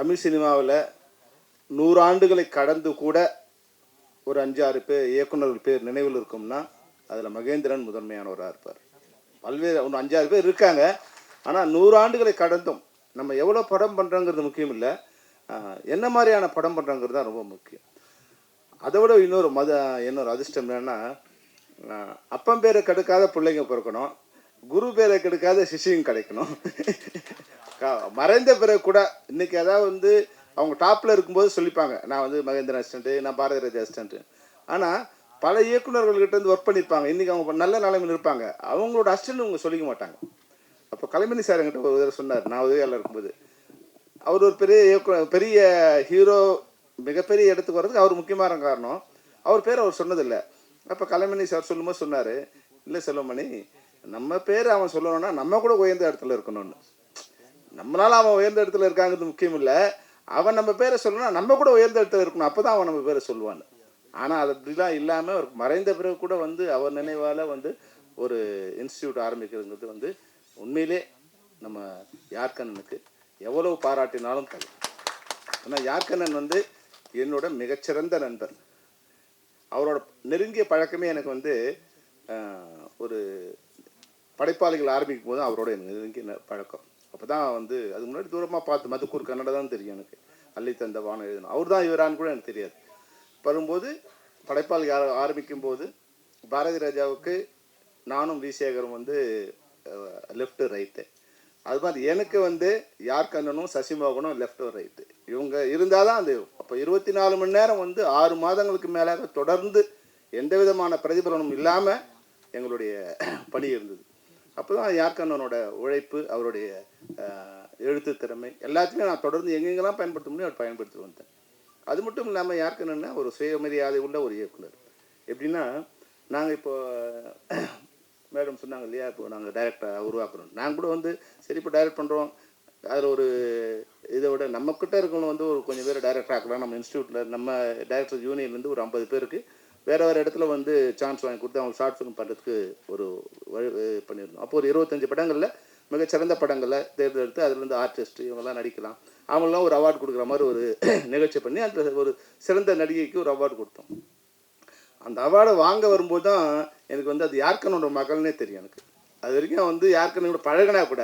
தமிழ் சினிமாவில் நூறாண்டுகளை கடந்து கூட ஒரு அஞ்சாறு பேர் இயக்குநர்கள் பேர் நினைவில் இருக்கும்னா அதில் மகேந்திரன் முதன்மையானவராக இருப்பார். பல்வேறு ஒன்று அஞ்சாறு பேர் இருக்காங்க. ஆனால் நூறாண்டுகளை கடந்தும் நம்ம எவ்வளோ படம் பண்ணுறோங்கிறது முக்கியம் இல்லை. என்ன மாதிரியான படம் பண்ணுறோங்கிறது தான் ரொம்ப முக்கியம். அதை விட இன்னொரு மத இன்னொரு அதிர்ஷ்டம் என்னென்னா அப்பம் பேரை கெடுக்காத பிள்ளைங்க பிறக்கணும். குரு பேரை கெடுக்காத சிஷியும் கிடைக்கணும் மறைந்த பிறகு கூட இன்னைக்கு அதாவது வந்து அவங்க டாப்பில் இருக்கும்போது சொல்லிப்பாங்க நான் வந்து மகேந்திரன் அசிஸ்டன்ட் நான் பாரதி ராஜா அசிஸ்டன்ட் ஆனால் பல இயக்குநர்கள்கிட்ட இருந்து ஒர்க் பண்ணியிருப்பாங்க இன்றைக்கி அவங்க நல்ல நிலைமையில் இருப்பாங்க. அவங்களோட அசிஸ்டன்ட் அவங்க சொல்லிக்க மாட்டாங்க. அப்போ கலைமணி சார் என்கிட்ட ஒரு தடவை சொன்னார் நான் உதவியாளர் இருக்கும்போது. அவர் ஒரு பெரிய இயக்குனர் பெரிய ஹீரோ மிகப்பெரிய இடத்துக்கு வர்றதுக்கு அவர் முக்கியமான காரணம். அவர் பேர் அவர் சொன்னதில்லை. அப்போ கலைமணி சார் சொல்லும்போது சொன்னார் இல்லை செல்வமணி நம்ம பேர் அவன் சொல்லணும்னா நம்ம கூட உயர்ந்த இடத்துல இருக்கணும்னு. நம்மளால அவன் உயர்ந்த இடத்துல இருக்காங்கிறது முக்கியம் இல்லை அவன் நம்ம பேரை சொல்லணும்னா நம்ம கூட உயர்ந்த இடத்துல இருக்கணும். அப்போ தான் அவன் நம்ம பேரை சொல்லுவான். ஆனால் அது அப்படிலாம் இல்லாமல் அவர் மறைந்த பிறகு கூட வந்து அவர் நினைவால் வந்து ஒரு இன்ஸ்டியூட் ஆரம்பிக்கிறதுங்கிறது வந்து உண்மையிலே நம்ம யார்கண்ணனுக்கு எவ்வளவு பாராட்டினாலும் தரும் ஆனால் யார்கண்ணன் வந்து என்னோட மிகச்சிறந்த நண்பர். அவரோட நெருங்கிய பழக்கமே எனக்கு வந்து ஒரு படைப்பாளிகள் ஆரம்பிக்கும் போது அவரோட எனக்கு நெருங்கிய பழக்கம். அப்போ தான் வந்து அதுக்கு முன்னாடி தூரமாக பார்த்து மதுக்கூர் கன்னட தான் தெரியும் எனக்கு. அள்ளி தந்த வானம் எழுதணும் அவர் தான் இவரான்னு கூட எனக்கு தெரியாது. வரும்போது படைப்பால் ஆரம்பிக்கும் போது பாரதி ராஜாவுக்கு நானும் வி சேகரும் வந்து லெஃப்ட் ரைட்டு அது மாதிரி எனக்கு வந்து யார் கண்ணனும் சசிமோகனும் லெஃப்ட் ரைட்டு இவங்க இருந்தால் தான் அது அப்போ இருபத்தி நாலு மணி நேரம் வந்து ஆறு மாதங்களுக்கு மேலாக தொடர்ந்து எந்த விதமான பிரதிபலனும் இல்லாமல் எங்களுடைய பணி இருந்தது. அப்போ தான் யார்கண்ணனோட உழைப்பு அவருடைய எழுத்து திறமை எல்லாத்தையுமே நான் தொடர்ந்து எங்கெங்கெல்லாம் பயன்படுத்த முடியும் அவர் பயன்படுத்தி வந்தேன் அது மட்டும் இல்லாமல் யார்கண்ணன்னா ஒரு சுயமரியாதை உள்ள ஒரு இயக்குனர். எப்படின்னா நாங்கள் இப்போ மேடம் சொன்னாங்க இல்லையா இப்போ நாங்கள் டைரக்டரை உருவாக்குறோம் நாங்கள் கூட வந்து சரி இப்போ டைரக்ட் பண்ணுறோம் அதில் ஒரு இதை விட நம்மக்கிட்ட இருக்கணும் வந்து ஒரு கொஞ்சம் பேர் டைரக்டர் ஆக்கலாம். நம்ம இன்ஸ்டியூட்டில் நம்ம டைரக்டர் யூனியன்லேருந்து ஒரு ஐம்பது பேருக்கு வேறு வேறு இடத்துல வந்து சான்ஸ் வாங்கி கொடுத்து அவங்க ஷார்ட் ஃபிலிம் பண்ணுறதுக்கு ஒரு வழி பண்ணியிருந்தோம். அப்போ ஒரு இருபத்தஞ்சு படங்களில் மிகச்சிறந்த படங்களை தேர்ந்தெடுத்து அதுலேருந்து ஆர்டிஸ்ட் இவங்கெல்லாம் நடிக்கலாம். அவங்களாம் ஒரு அவார்டு கொடுக்குற மாதிரி ஒரு நிகழ்ச்சி பண்ணி அந்த ஒரு சிறந்த நடிகைக்கு ஒரு அவார்டு கொடுத்தோம். அந்த அவார்டை வாங்க வரும்போது தான் எனக்கு வந்து அது யார்கனோட மகள்னே தெரியும் எனக்கு. அது வரைக்கும் வந்து யார்கனோட பழகினா கூட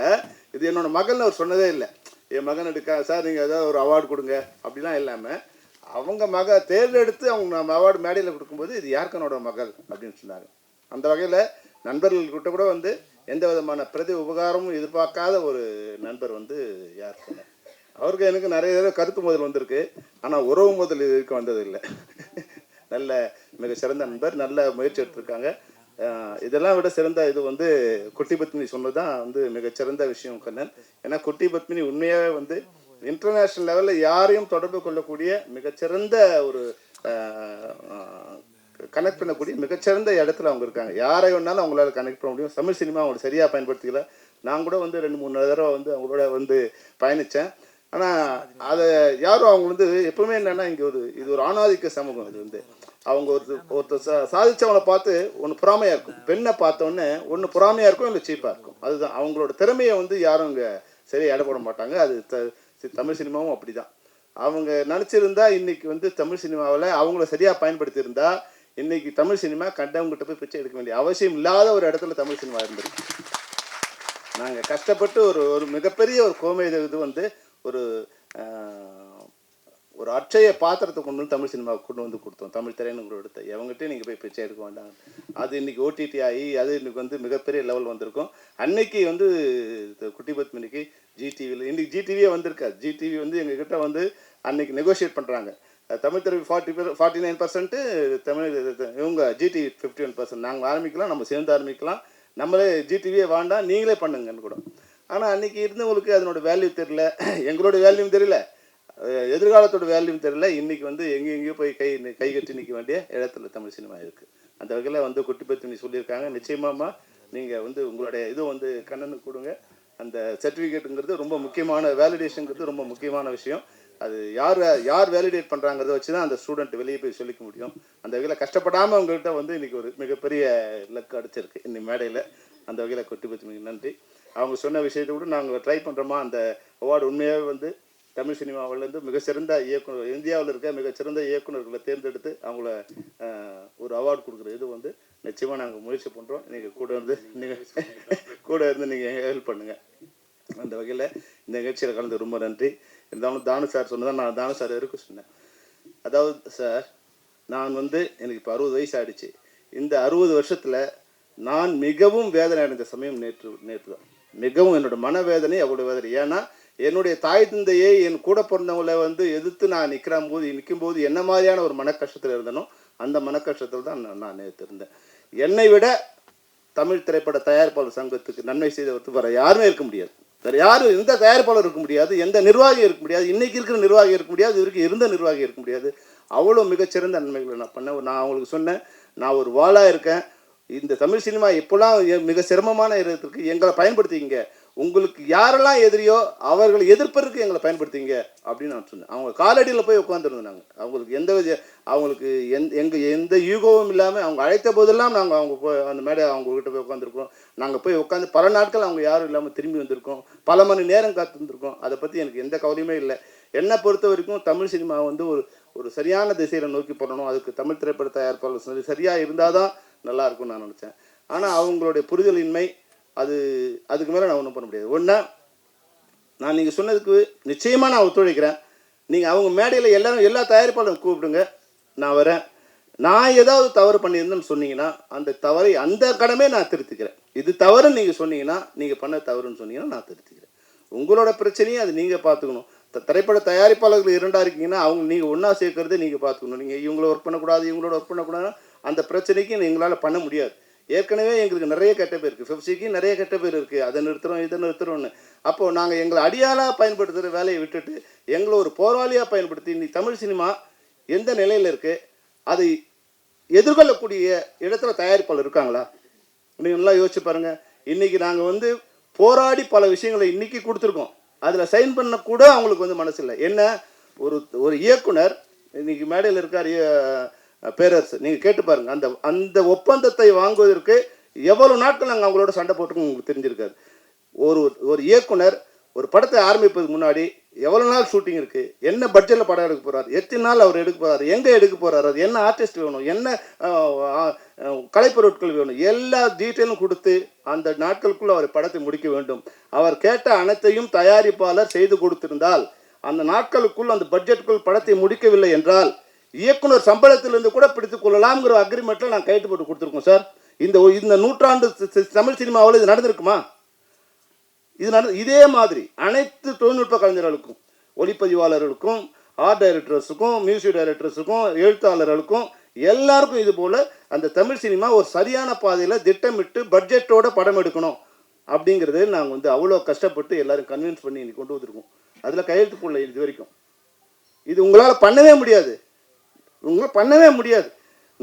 இது என்னோட மகள்னு அவர் சொன்னதே இல்லை. என் மகன் எடுக்க சார் நீங்கள் ஏதாவது ஒரு அவார்டு கொடுங்க. அப்படிலாம் இல்லாமல் அவங்க மக தேர்ந்தெடுத்து அவங்க நம்ம அவார்டு மேடையில் கொடுக்கும்போது இது யார்கனோட மகள் அப்படின்னு சொன்னாங்க அந்த வகையில் நண்பர்கள்கிட்ட கூட வந்து எந்த விதமான பிரதி உபகாரமும் எதிர்பார்க்காத ஒரு நண்பர் வந்து யார்கன அவருக்கு எனக்கு நிறைய தடவை கருத்து முதல் வந்திருக்கு. ஆனால் உறவு முதல் இது வரைக்கும் வந்ததில்லை. நல்ல மிக சிறந்த நண்பர் நல்ல முயற்சி எடுத்திருக்காங்க. இதெல்லாம் விட சிறந்த இது வந்து குட்டி பத்மினி சொன்னது தான் வந்து மிகச்சிறந்த விஷயம் கண்ணன். ஏன்னா குட்டி பத்மினி உண்மையாகவே வந்து இன்டர்நேஷ்னல் லெவலில் யாரையும் தொடர்பு கொள்ளக்கூடிய மிகச்சிறந்த ஒரு கனெக்ட் பண்ணக்கூடிய மிகச்சிறந்த இடத்துல அவங்க இருக்காங்க. யாரை வேணாலும் அவங்களால கனெக்ட் பண்ண முடியும். தமிழ் சினிமா அவங்க சரியாக பயன்படுத்திக்கல. நான் கூட வந்து ரெண்டு மூணு தடவை வந்து அவங்களோட வந்து பயணித்தேன் ஆனால் அதை யாரும் அவங்க வந்து எப்பவுமே என்னன்னா இங்கே ஒரு இது ஒரு ஆணாதிக்க சமூகம் இது வந்து. அவங்க ஒருத்தர் ஒருத்தர் சா பார்த்து ஒன்று பொறாமையாக இருக்கும். பெண்ணை பார்த்தோன்னே ஒன்று பொறாமையாக இருக்கும் இல்லை சீப்பாக இருக்கும். அதுதான். அவங்களோட திறமையை வந்து யாரும் இங்கே சரியாக எடை போட மாட்டாங்க. அது த தமிழ் சினிமாவும் அப்படிதான். அவங்க நினச்சிருந்தா இன்னைக்கு வந்து தமிழ் சினிமாவில் அவங்கள சரியாக பயன்படுத்தியிருந்தா இன்னைக்கு தமிழ் சினிமா கண்டவங்ககிட்ட போய் பிச்சை எடுக்க வேண்டிய அவசியம் இல்லாத ஒரு இடத்துல தமிழ் சினிமா இருந்திருக்கு. நாங்கள் கஷ்டப்பட்டு ஒரு ஒரு மிகப்பெரிய ஒரு கோமை இது வந்து ஒரு ஒரு அட்சய பாத்திரத்தை கொண்டு வந்து தமிழ் சினிமாவுக்கு கொண்டு வந்து கொடுத்தோம். தமிழ் திரைன்னு எடுத்த. எவங்ககிட்டயும் நீங்கள் போய் பிச்சை எடுக்க வேண்டாம். அது இன்னைக்கு ஓடிடி ஆகி அது இன்னைக்கு வந்து மிகப்பெரிய லெவல் வந்திருக்கும். அன்னைக்கு வந்து இந்த குட்டி பத்மினிக்கு ஜிடிவியில் இன்னைக்கு ஜிடிவியே வந்திருக்காது. ஜிடிவி வந்து எங்ககிட்ட வந்து அன்னைக்கு நெகோஷியேட் பண்ணுறாங்க தமிழ் திரை forty forty nine percent Tamil இவங்க ஜிடிவி ஃபிஃப்டி ஒன் பர்சன்ட் நாங்கள் ஆரம்பிக்கலாம் நம்ம சேர்ந்து ஆரம்பிக்கலாம். நம்மளே ஜிடிவியே வேண்டாம் நீங்களே பண்ணுங்கன்னு கூட. ஆனால் அன்னைக்கு இருந்தவங்களுக்கு அதனோட வேல்யூ தெரியல. எங்களோட வேல்யூம் தெரியல. எதிர்காலத்தோட வேல்யூ தெரியல. இன்னைக்கு வந்து எங்கேயும் எங்கேயோ போய் கை கை கட்டி நிற்க வேண்டிய இடத்துல தமிழ் சினிமா இருக்குது அந்த வகையில் வந்து குட்டி பத்தினி சொல்லியிருக்காங்க. நிச்சயமாமா நீங்கள் வந்து உங்களுடைய இது வந்து கண்ணனுக்கு கொடுங்க. அந்த சர்டிஃபிகேட்டுங்கிறது ரொம்ப முக்கியமான வேலிடேஷனுங்கிறது ரொம்ப முக்கியமான விஷயம். அது யார் யார் வேலிடேட் பண்ணுறாங்கிறத வச்சு தான் அந்த ஸ்டூடெண்ட் வெளியே போய் சொல்லிக்க முடியும். அந்த வகையில் கஷ்டப்படாமல் உங்கள்கிட்ட வந்து இன்றைக்கி ஒரு மிகப்பெரிய லக் அடிச்சிருக்கு. இன்னைக்கு மேடையில் அந்த வகையில் கொட்டி பத்தினிக்கு நன்றி. அவங்க சொன்ன விஷயத்தை கூட நாங்கள் ட்ரை பண்ணுறோமா அந்த அவார்டு உண்மையாகவே வந்து தமிழ் சினிமாவிலேருந்து மிகச்சிறந்த இயக்குனர் இந்தியாவில் இருக்க மிகச்சிறந்த இயக்குனர்களை தேர்ந்தெடுத்து அவங்கள ஒரு அவார்டு கொடுக்குற இது வந்து நிச்சயமாக நாங்கள் முயற்சி பண்ணுறோம் நீங்கள் கூட இருந்து நீங்கள் கூட இருந்து நீங்கள் ஹெல்ப் பண்ணுங்கள் அந்த வகையில் இந்த நிகழ்ச்சியில் கலந்து ரொம்ப நன்றி. இருந்தாலும் தானு சார் சொன்னதான் நான் தானு சார் இருக்க சொன்னேன். அதாவது சார் நான் வந்து எனக்கு இப்போ அறுபது வயசு ஆகிடுச்சு இந்த அறுபது வருஷத்தில் நான் மிகவும் வேதனை அடைந்த சமயம் நேற்று நேற்று தான் மிகவும் என்னோட மனவேதனை அவ்வளோ வேதனை. ஏன்னா என்னுடைய தாய் தந்தையை என் கூட பிறந்தவங்கள வந்து எதிர்த்து நான் நிற்கிற போது நிற்கும் போது என்ன மாதிரியான ஒரு மன கஷ்டத்தில் இருந்தனோ அந்த மன கஷ்டத்தில் தான் நான் நான் நேற்று இருந்தேன். என்னை விட தமிழ் திரைப்பட தயாரிப்பாளர் சங்கத்துக்கு நன்மை செய்தவருக்கு வேற யாருமே இருக்க முடியாது. வேறு யாரும் எந்த தயாரிப்பாளர் இருக்க முடியாது எந்த நிர்வாகி இருக்க முடியாது இன்றைக்கி இருக்கிற நிர்வாகி இருக்க முடியாது இதுக்கு இருந்த நிர்வாகி இருக்க முடியாது. அவ்வளோ மிகச்சிறந்த நன்மைகளை நான் பண்ணேன் நான் அவங்களுக்கு சொன்னேன். நான் ஒரு வாளாக இருக்கேன். இந்த தமிழ் சினிமா எப்போல்லாம் மிக சிரமமான இடத்துக்கு எங்களை பயன்படுத்திங்க உங்களுக்கு யாரெல்லாம் எதிரியோ அவர்களை எதிர்ப்பதற்கு எங்களை பயன்படுத்திங்க அப்படின்னு நான் சொன்னேன். அவங்க காலடியில் போய் உட்காந்துருந்தோம் நாங்கள் அவங்களுக்கு எந்த வித அவங்களுக்கு எந் எங்கள் எந்த யூகமும் இல்லாமல் அவங்க அழைத்த போதெல்லாம் நாங்கள் அவங்க போய் அந்த மேடை அவங்கக்கிட்ட போய் உட்காந்துருக்கோம் நாங்கள் போய் உட்காந்து பல நாட்கள் அவங்க யாரும் இல்லாமல் திரும்பி வந்திருக்கோம். பல மணி நேரம் காத்திருந்திருக்கோம். அதை பற்றி எனக்கு எந்த கவலையுமே இல்லை. என்னை பொறுத்த வரைக்கும் தமிழ் சினிமா வந்து ஒரு ஒரு சரியான திசையில் நோக்கி போடணும் அதுக்கு தமிழ் திரைப்பட தயாரிப்பாளர் சரி சரியாக இருந்தால் தான் நல்லா இருக்கும்னு நான் நினச்சேன். ஆனால் அவங்களுடைய புரிதலின்மை அது அதுக்கு மேலே நான் ஒன்றும் பண்ண முடியாது. ஒன்றா நான் நீங்கள் சொன்னதுக்கு நிச்சயமாக நான் ஒத்துழைக்கிறேன். நீங்கள் அவங்க மேடையில் எல்லாரும் எல்லா தயாரிப்பாளரும் கூப்பிடுங்க. நான் வரேன். நான் ஏதாவது தவறு பண்ணியிருந்தேன்னு சொன்னீங்கன்னா அந்த தவறை அந்த கடமே நான் திருத்திக்கிறேன். இது தவறுன்னு நீங்கள் சொன்னீங்கன்னா நீங்கள் பண்ண தவறுன்னு சொன்னீங்கன்னா நான் திருத்திக்கிறேன். உங்களோட பிரச்சனையும் அது நீங்கள் பார்த்துக்கணும். த- திரைப்பட தயாரிப்பாளர்கள் இரண்டாக இருக்கீங்கன்னா அவங்க நீங்கள் ஒன்றா சேர்க்கறது நீங்கள் பார்த்துக்கணும். நீங்கள் இவங்கள ஒர்க் பண்ணக்கூடாது இவங்களோட ஒர்க் பண்ணக்கூடாதுன்னா அந்த பிரச்சனைக்கு எங்களால் பண்ண முடியாது. ஏற்கனவே எங்களுக்கு நிறைய கெட்ட பேர் இருக்குது ஃபிப்சிக்கு நிறைய கெட்ட பேர் இருக்குது அதை நிறுத்துறோம் இதை நிறுத்துறோம்னு. அப்போது நாங்கள் எங்களை அடியாளாக பயன்படுத்துகிற வேலையை விட்டுட்டு எங்களை ஒரு போராளியாக பயன்படுத்தி இன்னைக்கு தமிழ் சினிமா எந்த நிலையில் இருக்குது அதை எதிர்கொள்ளக்கூடிய இடத்துல தயாரிப்பாளர் இருக்காங்களா? நீங்கள் நல்லா யோசிச்சு பாருங்கள் இன்றைக்கி நாங்கள் வந்து போராடி பல விஷயங்களை இன்றைக்கி கொடுத்துருக்கோம். அதில் சைன் பண்ண கூட அவங்களுக்கு வந்து மனசு இல்லை. என்ன? ஒரு ஒரு இயக்குனர் இன்னைக்கு மேடையில் இருக்கார் பேரரசு. நீங்கள் கேட்டு பாருங்கள் அந்த அந்த ஒப்பந்தத்தை வாங்குவதற்கு எவ்வளவு நாட்கள் நாங்கள் அவங்களோட சண்டை போட்டுருக்கோம் உங்களுக்கு தெரிஞ்சிருக்காரு ஒரு ஒரு இயக்குனர் ஒரு படத்தை ஆரம்பிப்பதுக்கு முன்னாடி எவ்வளோ நாள் ஷூட்டிங் இருக்குது என்ன பட்ஜெட்டில் படம் எடுக்க போகிறார் எத்தனை நாள் அவர் எடுக்க போகிறார் எங்கே எடுக்க போகிறார் அது என்ன ஆர்டிஸ்ட் வேணும் என்ன கலைப்பொருட்கள் வேணும் எல்லா டீட்டெயிலும் கொடுத்து அந்த நாட்களுக்குள்ள அவர் படத்தை முடிக்க வேண்டும். அவர் கேட்ட அனைத்தையும் தயாரிப்பாளர் செய்து கொடுத்திருந்தால் அந்த நாட்களுக்குள் அந்த பட்ஜெட்டுக்குள் படத்தை முடிக்கவில்லை என்றால் இயக்குனர் சம்பளத்திலிருந்து கூட பிடித்துக் கொள்ளலாம்ங்கிற அக்ரிமெண்ட்டில் நான் கைட்டு போட்டு கொடுத்துருக்கோம் சார் இந்த இந்த நூற்றாண்டு தமிழ் சினிமாவில் இது நடந்திருக்குமா? இது நட இதே மாதிரி அனைத்து தொழில்நுட்ப கலைஞர்களுக்கும் ஒளிப்பதிவாளர்களுக்கும் ஆர்ட் டைரக்டர்ஸுக்கும் மியூசிக் டைரக்டர்ஸுக்கும் எழுத்தாளர்களுக்கும் எல்லாருக்கும் இது போல் அந்த தமிழ் சினிமா ஒரு சரியான பாதையில் திட்டமிட்டு பட்ஜெட்டோட படம் எடுக்கணும் அப்படிங்கிறது நாங்கள் வந்து அவ்வளோ கஷ்டப்பட்டு எல்லாரும் கன்வின்ஸ் பண்ணி இன்னைக்கு கொண்டு வந்திருக்கோம். அதில் கையெழுத்து போடல இது வரைக்கும். இது உங்களால் பண்ணவே முடியாது. உங்களால் பண்ணவே முடியாது.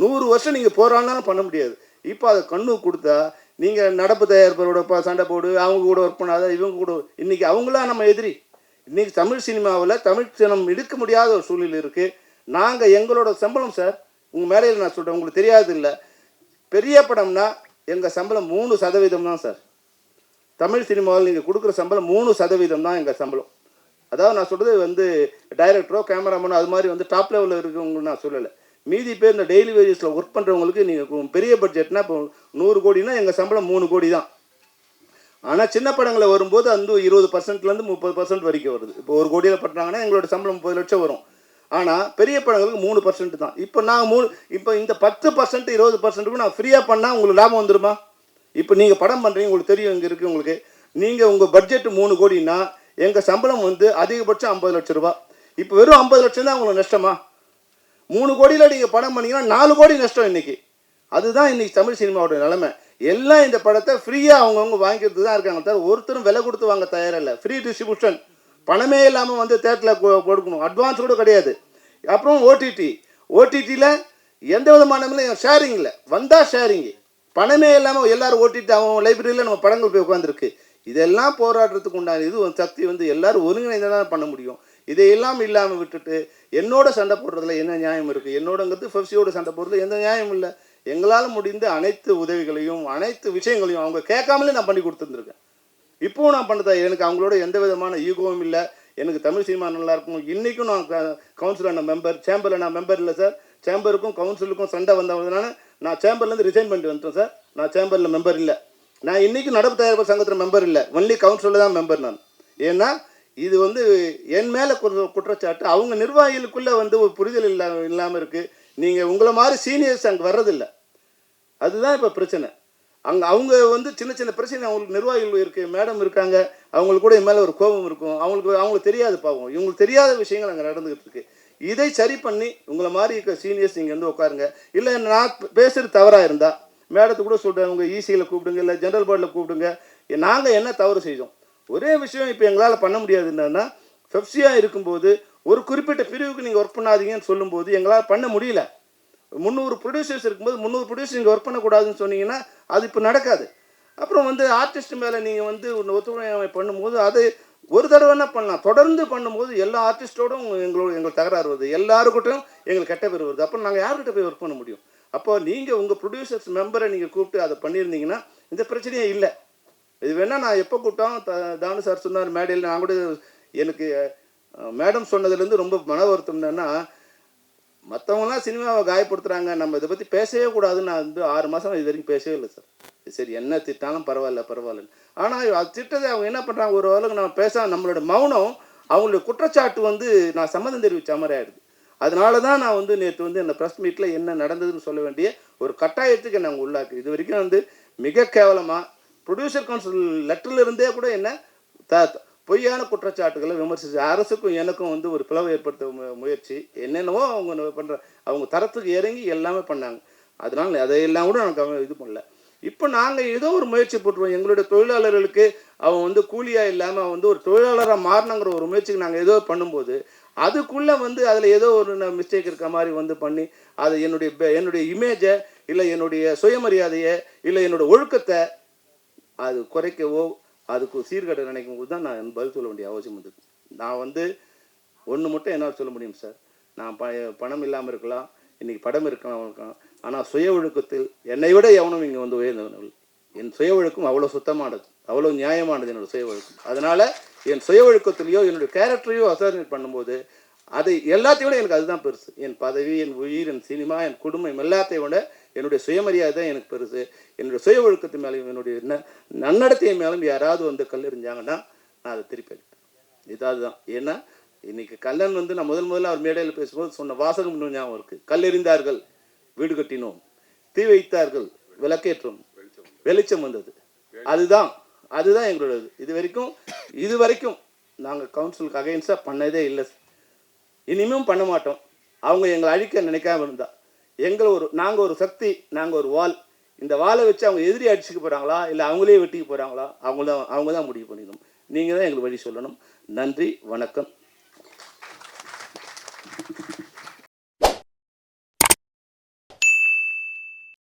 நூறு வருஷம் நீங்கள் போராடினாலும் பண்ண முடியாது. இப்போ அதை கண்ணு கொடுத்தா நீங்கள் நடப்பு தயாரிப்பரோட சண்டை போடு அவங்க கூட ஒர்க் பண்ணாத இவங்க கூட இன்றைக்கி அவங்களாம் நம்ம எதிரி. இன்றைக்கி தமிழ் சினிமாவில் தமிழ் சினம் எடுக்க முடியாத ஒரு சூழ்நிலை இருக்குது நாங்கள் எங்களோட சம்பளம் சார் உங்கள் மேலையில் நான் சொல்கிறேன் உங்களுக்கு தெரியாது இல்லை பெரிய படம்னா எங்கள் சம்பளம் மூணு சதவீதம் தான் சார். தமிழ் சினிமாவில் நீங்கள் கொடுக்குற சம்பளம் மூணு சதவீதம் தான் எங்கள் சம்பளம். அதாவது நான் சொல்கிறது வந்து டைரக்டரோ கேமராமேனோ அது மாதிரி வந்து டாப் லெவலில் இருக்கவங்க நான் சொல்லலை. மீதி பேர் இந்த டெய்லி வேஜஸில் ஒர்க் பண்ணுறவங்களுக்கு நீங்கள் பெரிய பட்ஜெட்னா இப்போ நூறு கோடினா எங்கள் சம்பளம் மூணு கோடி தான். ஆனால் சின்ன படங்களை வரும்போது அந்த இருபது பர்சன்ட்லேருந்து முப்பது பர்சன்ட் வரைக்கும் வருது. இப்போ ஒரு கோடியில் பண்ணுறாங்கன்னா எங்களோட சம்பளம் முப்பது லட்சம் வரும். ஆனால் பெரிய படங்களுக்கு மூணு பர்சன்ட் தான். இப்போ நான் மூணு இப்போ இந்த பத்து பர்சன்ட் இருபது பர்சன்ட்டுக்கும் நான் ஃப்ரீயாக பண்ணால் உங்களுக்கு லாபம் வந்துருமா? இப்போ நீங்கள் படம் பண்ணுறீங்க உங்களுக்கு தெரியும் இங்கே இருக்குது உங்களுக்கு. நீங்கள் உங்கள் பட்ஜெட் மூணு கோடின்னா எங்கள் சம்பளம் வந்து அதிகபட்சம் ஐம்பது லட்ச ரூபா. இப்போ வெறும் ஐம்பது லட்சம் தான் உங்களுக்கு நஷ்டமா? மூணு கோடியில் நீங்கள் படம் பண்ணிங்கன்னா நாலு கோடி நஷ்டம் இன்றைக்கி அதுதான் இன்னைக்கு தமிழ் சினிமாவோட நிலமை. எல்லாம் இந்த படத்தை ஃப்ரீயாக அவங்கவுங்க வாங்கிட்டு தான் இருக்காங்க தவிர ஒருத்தரும் விலை கொடுத்து வாங்க தயாரில்லை. ஃப்ரீ டிஸ்ட்ரிபியூஷன் பணமே இல்லாமல் வந்து தேட்டரில் கொடுக்கணும். அட்வான்ஸ் கூட கிடையாது. அப்புறம் ஓடிடி ஓடிடியில் எந்த விதமான ஷேரிங் இல்லை. வந்தால் ஷேரிங் பணமே இல்லாமல் எல்லோரும் ஓட்டிட்டு அவன் லைப்ரரியில் நம்ம படங்கள் போய் உட்காந்துருக்கு இதெல்லாம் போராடுறதுக்கு உண்டான இது சக்தி வந்து எல்லாரும் ஒருங்கிணைந்து தான் பண்ண முடியும். இதையெல்லாம் இல்லாமல் விட்டுட்டு என்னோட சண்டை போடுறதுல என்ன நியாயம் இருக்குது என்னோடங்கிறது ஃபெஃப்சியோட சண்டை போடுறதுல எந்த நியாயம் இல்லை. எங்களால் முடிந்த அனைத்து உதவிகளையும் அனைத்து விஷயங்களையும் அவங்க கேட்காமலே நான் பண்ணி கொடுத்துருந்துருக்கேன். இப்போவும் நான் பண்ணதா? எனக்கு அவங்களோட எந்த விதமான ஈகோவும் இல்லை. எனக்கு தமிழ் சினிமா நல்லா இருக்கும். இன்றைக்கும் நான் கவுன்சிலர் நான் மெம்பர் சேம்பரில் நான் மெம்பர் இல்லை சார் சேம்பருக்கும் கவுன்சிலுக்கும் சண்டை வந்தவங்கனால நான் சேம்பர்லேருந்து ரிசைன் பண்ணிட்டு வந்துட்டேன் சார் நான் சேம்பரில் மெம்பர் இல்லை. நான் இன்றைக்கும் நடப்பு தயாரிப்பு சங்கத்தில் மெம்பர் இல்லை. ஒன்லி கவுன்சிலில் தான் மெம்பர் நான். ஏன்னா இது வந்து என் மேலே குற்றச்சாட்டு. அவங்க நிர்வாகிகளுக்குள்ளே வந்து ஒரு புரிதல் இல்லா இல்லாமல் இருக்குது நீங்கள் உங்களை மாதிரி சீனியர்ஸ் அங்கே வர்றதில்லை. அதுதான் இப்போ பிரச்சனை. அங்கே அவங்க வந்து சின்ன சின்ன பிரச்சனை அவங்களுக்கு நிர்வாகிகள் இருக்குது மேடம் இருக்காங்க. அவங்களுக்கு கூட என் மேலே ஒரு கோபம் இருக்கும். அவங்களுக்கு அவங்களுக்கு தெரியாது பாவம். இவங்களுக்கு தெரியாத விஷயங்கள் அங்கே நடந்துகிட்டு இருக்கு. இதை சரி பண்ணி உங்களை மாதிரி இருக்க சீனியர்ஸ் நீங்கள் வந்து உட்காருங்க. இல்லை நான் பேசுகிறது தவறாக இருந்தால் மேடத்து கூட சொல்கிறேன் உங்கள் இசியில் கூப்பிடுங்க இல்லை ஜென்ரல் போர்டில் கூப்பிடுங்க. நாங்கள் என்ன தவறு செய்தோம்? ஒரே விஷயம் இப்போ எங்களால் பண்ண முடியாது என்னன்னா ஃபெப்சியாக இருக்கும்போது ஒரு குறிப்பிட்ட பிரிவுக்கு நீங்கள் ஒர்க் பண்ணாதீங்கன்னு சொல்லும்போது எங்களால் பண்ண முடியல. முந்நூறு ப்ரொடியூசர்ஸ் இருக்கும்போது முந்நூறு ப்ரொடியூசர் நீங்கள் ஒர்க் பண்ணக்கூடாதுன்னு சொன்னீங்கன்னா அது இப்போ நடக்காது. அப்புறம் வந்து ஆர்டிஸ்ட் மேலே நீங்கள் வந்து ஒன்று ஒத்துழையாமை பண்ணும்போது அது ஒரு தடவைனா பண்ணலாம். தொடர்ந்து பண்ணும்போது எல்லா ஆர்டிஸ்டோடும் எங்களோட எங்களுக்கு தகராறு வருது. எல்லாருக்கிட்டையும் எங்களுக்கு கெட்ட பேர் வருது. அப்புறம் நாங்கள் யார்கிட்ட போய் ஒர்க் பண்ண முடியும்? அப்போ நீங்கள் உங்கள் ப்ரொடியூசர்ஸ் மெம்பரை நீங்கள் கூப்பிட்டு அதை பண்ணியிருந்தீங்கன்னா இந்த பிரச்சனையே இல்லை. இது வேணால் நான் எப்போ கூப்பிட்டோம் த தானு சார் சொன்னார் மேடையில் நான் கூட எனக்கு மேடம் சொன்னதுலேருந்து ரொம்ப மன வருத்தம் என்னன்னா மற்றவங்களாம் சினிமாவை காயப்படுத்துகிறாங்க நம்ம இதை பற்றி பேசவே கூடாதுன்னு நான் வந்து ஆறு மாதம் இது வரைக்கும் பேசவே இல்லை சார் சரி என்ன திட்டாலும் பரவாயில்ல பரவாயில்ல ஆனால் அது திட்டத்தை அவங்க என்ன பண்ணுறாங்க ஒரு அளவுக்கு நம்ம பேச நம்மளோட மௌனம் அவங்களுடைய குற்றச்சாட்டு வந்து நான் சம்மதம் தெரிவித்த மாதிரி ஆயிடுது. அதனால தான் நான் வந்து நேற்று வந்து அந்த ப்ரெஸ் மீட்டில் என்ன நடந்ததுன்னு சொல்ல வேண்டிய ஒரு கட்டாயத்துக்கு நாங்கள் உள்ளாக்கு இது வரைக்கும் வந்து மிக கேவலமாக ப்ரொடியூசர் கவுன்சில் லெட்டர்லேருந்தே கூட என்ன த பொய்யான குற்றச்சாட்டுகளை விமர்சிச்சு அரசுக்கும் எனக்கும் வந்து ஒரு பிளவு ஏற்படுத்த முயற்சி என்னென்னவோ அவங்க பண்ணுற அவங்க தரத்துக்கு இறங்கி எல்லாமே பண்ணாங்க. அதனால அதையெல்லாம் கூட நான் கவ- இது பண்ணல. இப்போ நாங்கள் ஏதோ ஒரு முயற்சி போட்டுருவோம். எங்களுடைய தொழிலாளர்களுக்கு அவன் வந்து கூலியாக இல்லாமல் வந்து ஒரு தொழிலாளராக மாறணுங்கிற ஒரு முயற்சிக்கு நாங்கள் ஏதோ பண்ணும்போது அதுக்குள்ளே வந்து அதில் ஏதோ ஒரு மிஸ்டேக் இருக்க மாதிரி வந்து பண்ணி அது என்னுடைய என்னுடைய இமேஜை இல்லை என்னுடைய சுயமரியாதையை இல்லை என்னோட ஒழுக்கத்தை அது குறைக்கவோ அதுக்கு சீர்கேடு நினைக்கும் போது தான் நான் பதில் சொல்ல வேண்டிய அவசியம் வந்தது. நான் வந்து ஒன்று மட்டும் என்னால் சொல்ல முடியும் சார் நான் ப பணம் இல்லாமல் இருக்கலாம் இன்றைக்கி படம் இருக்கலாம் இருக்கலாம் ஆனால் சுய ஒழுக்கத்தில் என்னை விட எவனும் இங்கே வந்து உயர்ந்தவர்கள் என் சுய ஒழுக்கம் அவ்வளோ சுத்தமானது அவ்வளோ நியாயமானது என்னோடய சுய ஒழுக்கம். அதனால் என் சுய ஒழுக்கத்திலையோ என்னுடைய கேரக்டரையோ அசார்னேட் பண்ணும்போது அதை எல்லாத்தையும் விட எனக்கு அதுதான் பெருசு. என் பதவி என் உயிர் என் சினிமா என் குடும்பம் எல்லாத்தையும் விட என்னுடைய சுயமரியாதை தான் எனக்கு பெருசு. என்னுடைய சுய ஒழுக்கத்து மேலேயும் என்னுடைய ந- நன்னடத்தை மேலும் யாராவது வந்து கல்லெறிஞ்சாங்கன்னா நான் அதை திருப்பி இதாவது தான் அதுதான். ஏன்னா இன்னைக்கு கல்லன் வந்து நான் முதல் முதல்ல அவர் மேடையில் பேசும்போது சொன்ன வாசகம் இன்னும் ஞாபகம் இருக்கு. கல்லெறிந்தார்கள் வீடு கட்டினோம். தீ வைத்தார்கள் விளக்கேற்றோம். வெளிச்சம் வந்தது. அதுதான். அதுதான் எங்களோட இது. இது வரைக்கும் இது வரைக்கும் நாங்கள் கவுன்சிலுக்கு அகைன்ஸ்டாக பண்ணதே இல்லை இனிமேலும் பண்ண மாட்டோம். அவங்க எங்களை அழிக்க நினைக்காம இருந்தா. எங்களை ஒரு நாங்கள் ஒரு சக்தி நாங்கள் ஒரு வால் இந்த வாலை வச்சு அவங்க எதிரி அடிச்சுக்க போகிறாங்களா இல்லை அவங்களே வெட்டிக்க போகிறாங்களா அவங்க தான் அவங்க தான் முடிவு பண்ணிடணும். நீங்கள் தான் எங்களுக்கு வழி சொல்லணும். நன்றி வணக்கம்.